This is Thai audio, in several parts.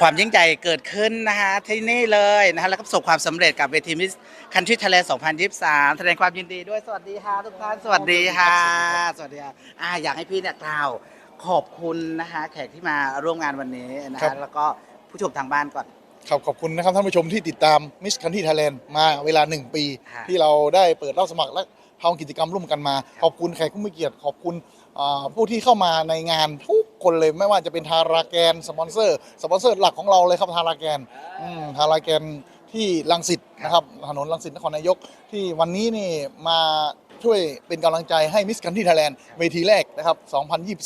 ความยิ่งใหญ่เกิดขึ้นนะคะที่นี่เลยนะคะแล้วก็ประสบความสำเร็จกับเวทีมิสคันทรีทะเล2023 แสดงความยินดีด้วยสวัสดีค่ะทุกท่านสวัสดีค่ะ สวัสดีค่ะอ่าอยากให้พี่เนี่ยกล่าวขอบคุณนะคะแขกที่มาร่วมงานวันนี้นะครัคะบ แล้วก็ผู้ชมทางบ้านก่อน ครับขอบคุณนะครับท่านผู้ชมที่ติดตามมิสคันที่ไทยแลนด์มาเวลา 1 ปีค่ะที่เราได้เปิดรับสมัครและทำกิจกรรมร่วมกันมา ขอบคุณแขกผู้มีเกียรติ ขอบคุณอ่าผู้ที่เข้ามาในงานทุก คนเลยไม่ว่าจะเป็นทาราแกนสปอนเซอร์สปอนเซอร์หลักของเราเลยครับทาราแกนอืมทาราแกนที่ลังสิตนะครับถนนลังสิตนครนายกที่วันนี้นี่มาช่วยเป็นกำลังใจให้มิสคันที่ไทยแลนด์เวทีแรกนะครับ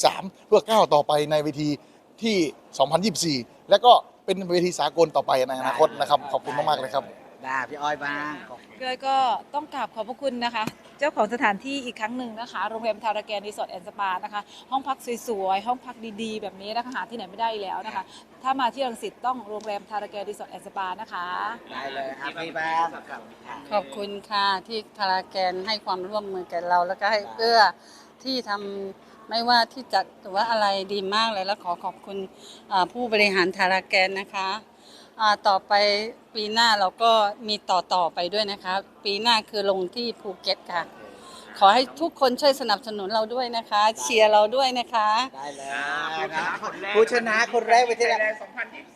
2023 เพื่อก้าวต่อไปในเวทีที่ 2024 และก็เป็นเวทีสากลต่อไปในอนาคตนะครับ ขอบคุณมากๆเลยครับ ได้พี่อ้อยบ้างขอบคุณเกยก็ต้องกราบขอบพระคุณนะคะ เจ้าของสถานที่อีกครั้งหนึ่งนะคะ โรงแรมทาราแกนรีสอร์ทแอนด์สปานะคะ ห้องพักสวยๆ ห้องพักดีๆ แบบนี้นะคะหาที่ไหนไม่ได้อีกแล้วนะคะ ถ้ามาที่รังสิตต้องโรงแรมทาราแกนรีสอร์ทแอนด์สปานะคะ ได้เลยครับพี่บ้างค่ะขอบคุณค่ะที่ทาราแกนให้ความร่วมมือกับเรา แล้วก็ให้เอื้อที่ทำไม่ว่าที่จัดหรือว่าอะไรดีมากเลยแล้วขอขอบคุณอ่าผู้บริหารทาราแกนนะคะอ่า ต่อไปปีหน้าเราก็มีต่อต่อไปด้วยนะคะ ปีหน้าคือลงที่ภูเก็ตค่ะ ขอให้ทุกคนช่วยสนับสนุนเราด้วยนะคะ เชียร์เราด้วยนะคะ ได้เลยนะผู้ชนะคนแรกไปที่ไหน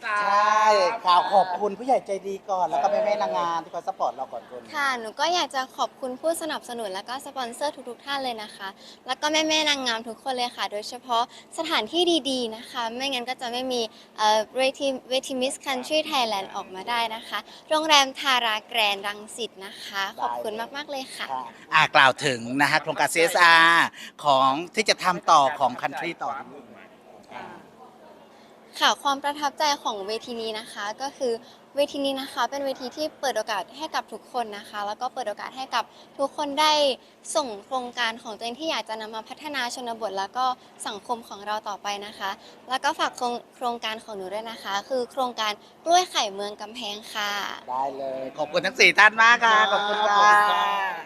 ใช่ข่าวขอบคุณผู้ใหญ่ใจดีก่อนแล้วก็แม่แม่ๆนางงามที่คอยซัพพอร์ตเราก่อนคุณค่ะ หนูก็อยากจะขอบคุณผู้สนับสนุนและก็สปอนเซอร์ทุกๆท่านเลยนะคะ แล้วก็แม่ๆนางงามทุกคนเลยค่ะ โดยเฉพาะสถานที่ดีๆนะคะ ไม่งั้นก็จะไม่มีเอ่อเวทีเวทีมิสคันทรีไทยแลนด์ออกมาได้นะคะ โรงแรมทาราแกรนด์รังสิตนะคะ ขอบคุณมากๆเลยค่ะค่ะอ่ากล่าวถึงนะฮะโครงการ CSR ของที่จะทำต่อของคันทรีต่อ ค่ะความประทับใจของเวทีนี้นะคะก็คือเวทีนี้นะคะเป็นเวทีที่เปิดโอกาสให้กับทุกคนนะคะ แล้วก็เปิดโอกาสให้กับทุกคนได้ส่งโครงการของตัวเองที่อยากจะนำมาพัฒนาชนบท แล้วก็สังคมของเราต่อไปนะคะ แล้วก็ฝากโครงโครงการของหนูด้วยนะคะ คือโครงการกล้วยไข่เมืองกำแพงค่ะ ได้เลย ขอบคุณทั้งสี่ท่านมากค่ะ ขอบคุณขอบค่ะคุณครับ